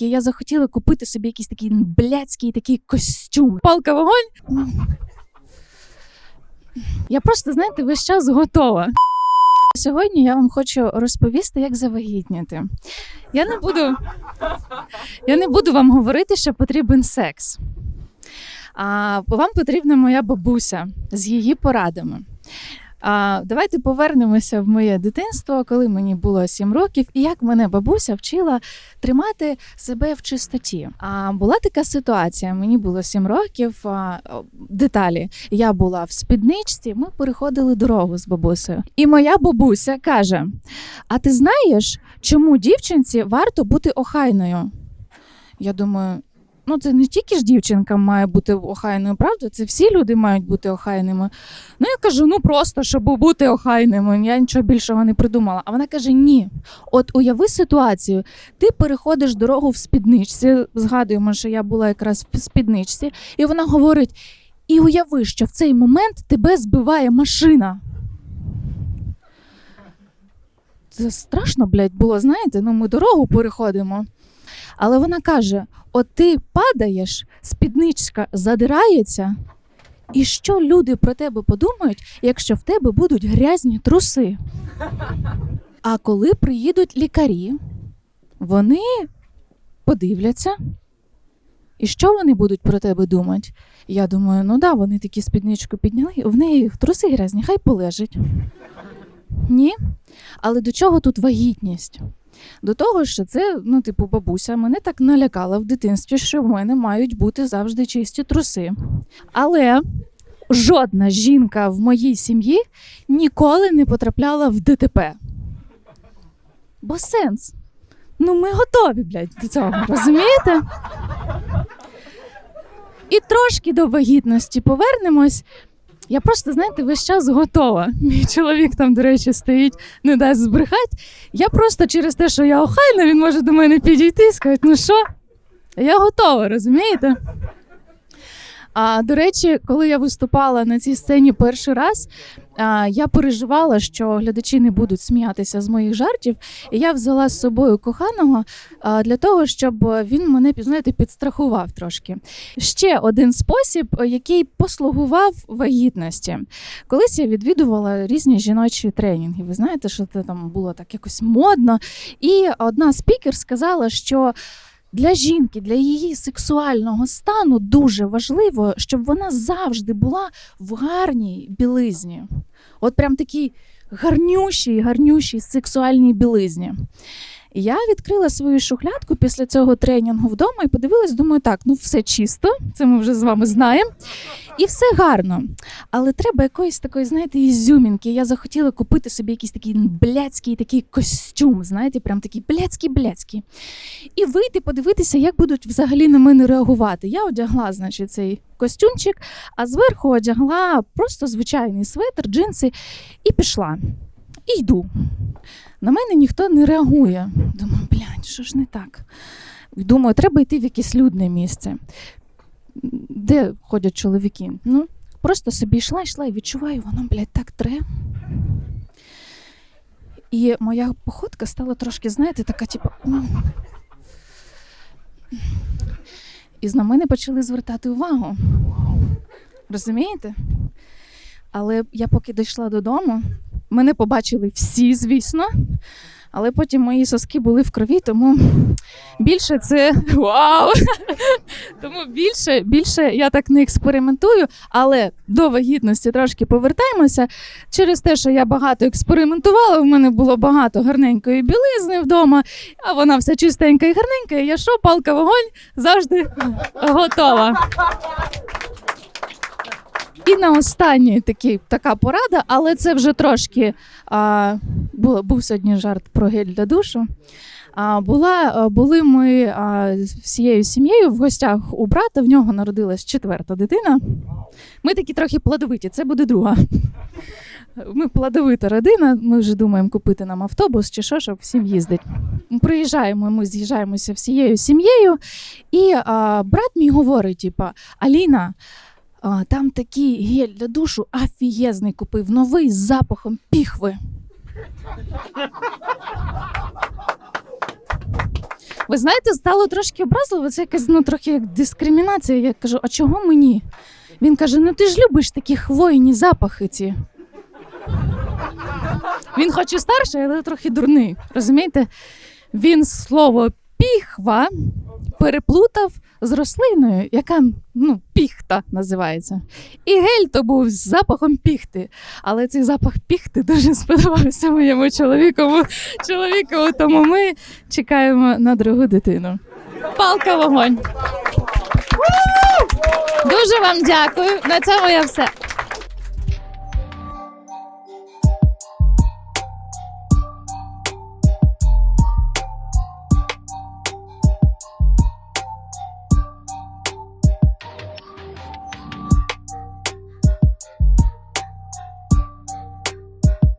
ізюмінки. Я захотіла купити собі якийсь такий блядський такий костюм. Палка вогонь. Я просто, знаєте, весь час готова. Сьогодні я вам хочу розповісти, як завагітніти. Я не буду, я не буду вам говорити, що потрібен секс. А вам потрібна моя бабуся з її порадами. А, давайте повернемося в моє дитинство, коли мені було 7 років, і як мене бабуся вчила тримати себе в чистоті. А була така ситуація: мені було 7 років. А, деталі я була в спідничці. Ми переходили дорогу з бабусею. І моя бабуся каже: А ти знаєш, чому дівчинці варто бути охайною? Я думаю. Ну, це не тільки ж дівчинка має бути охайною, правда? Це всі люди мають бути охайними. Ну, я кажу, ну просто щоб бути охайними. Я нічого більшого не придумала. А вона каже: ні. От уяви ситуацію, ти переходиш дорогу в спідничці. Згадуємо, що я була якраз в спідничці, і вона говорить: і уяви, що в цей момент тебе збиває машина. Це страшно, блядь, було, знаєте, ну ми дорогу переходимо. Але вона каже: от ти падаєш, спідничка задирається, і що люди про тебе подумають, якщо в тебе будуть грязні труси? А коли приїдуть лікарі, вони подивляться. І що вони будуть про тебе думати? Я думаю, ну да, вони такі спідничку підняли, в неї труси грязні, хай полежить. Ні. Але до чого тут вагітність? До того, що це, ну, типу, бабуся мене так налякала в дитинстві, що в мене мають бути завжди чисті труси. Але жодна жінка в моїй сім'ї ніколи не потрапляла в ДТП. Бо сенс. Ну, ми готові, блядь, до цього, розумієте? І трошки до вагітності повернемось. Я просто, знаєте, весь час готова. Мій чоловік там, до речі, стоїть, не дасть збрехати. Я просто через те, що я охайна, він може до мене підійти і сказати, ну що, я готова, розумієте? А до речі, коли я виступала на цій сцені перший раз, а, я переживала, що глядачі не будуть сміятися з моїх жартів. І я взяла з собою коханого а, для того, щоб він мене знаєте, підстрахував трошки. Ще один спосіб, який послугував вагітності. Колись я відвідувала різні жіночі тренінги. Ви знаєте, що це там було так якось модно. І одна спікер сказала, що. Для жінки, для її сексуального стану дуже важливо, щоб вона завжди була в гарній білизні. От прям такій гарнющій, гарнющій сексуальній білизні. І Я відкрила свою шухлядку після цього тренінгу вдома і подивилась, думаю, так, ну все чисто, це ми вже з вами знаємо. І все гарно. Але треба якоїсь такої, знаєте, ізюмінки. Я захотіла купити собі якийсь такий блядський такий костюм, знаєте, прям такий блядський-блядський. І вийти, подивитися, як будуть взагалі на мене реагувати. Я одягла, значить, цей костюмчик, а зверху одягла просто звичайний светр, джинси і пішла. І йду. На мене ніхто не реагує. Думаю, блядь, що ж не так? Думаю, треба йти в якесь людне місце. Де ходять чоловіки? Ну, просто собі йшла, йшла і відчуваю, воно, блядь, так тре. І моя походка стала трошки, знаєте, така, типу. І на мене почали звертати увагу. Розумієте? Але я поки дійшла додому, мене побачили всі, звісно. Але потім мої соски були в крові, тому більше це вау! Тому більше, більше я так не експериментую, але до вагітності трошки повертаємося. Через те, що я багато експериментувала, в мене було багато гарненької білизни вдома, а вона вся чистенька і гарненька. І я що, палка вогонь завжди готова. І на останній такий, така порада, але це вже трошки а, було, був сьогодні жарт про гель для душу. А, була, були ми а, всією сім'єю в гостях у брата, в нього народилась четверта дитина. Ми такі трохи плодовиті, це буде друга. Ми плодовита родина, ми вже думаємо купити нам автобус чи що, щоб всім їздить. Приїжджаємо, ми з'їжджаємося всією сім'єю, і а, брат мій говорить: типа, Аліна. Там такий гель для душу афієзний купив, новий з запахом піхви. Ви знаєте, стало трошки образливо, це якась ну, трохи як дискримінація. Я кажу, а чого мені? Він каже: ну ти ж любиш такі хвойні запахи ці. Він хоч і старший, але трохи дурний. Розумієте? Він слово піхва переплутав з рослиною, яка ну, піхта називається. І гель то був з запахом піхти. Але цей запах піхти дуже сподобався моєму чоловікову. чоловікову, тому ми чекаємо на другу дитину. Палка вогонь. Дуже вам дякую. На цьому я все.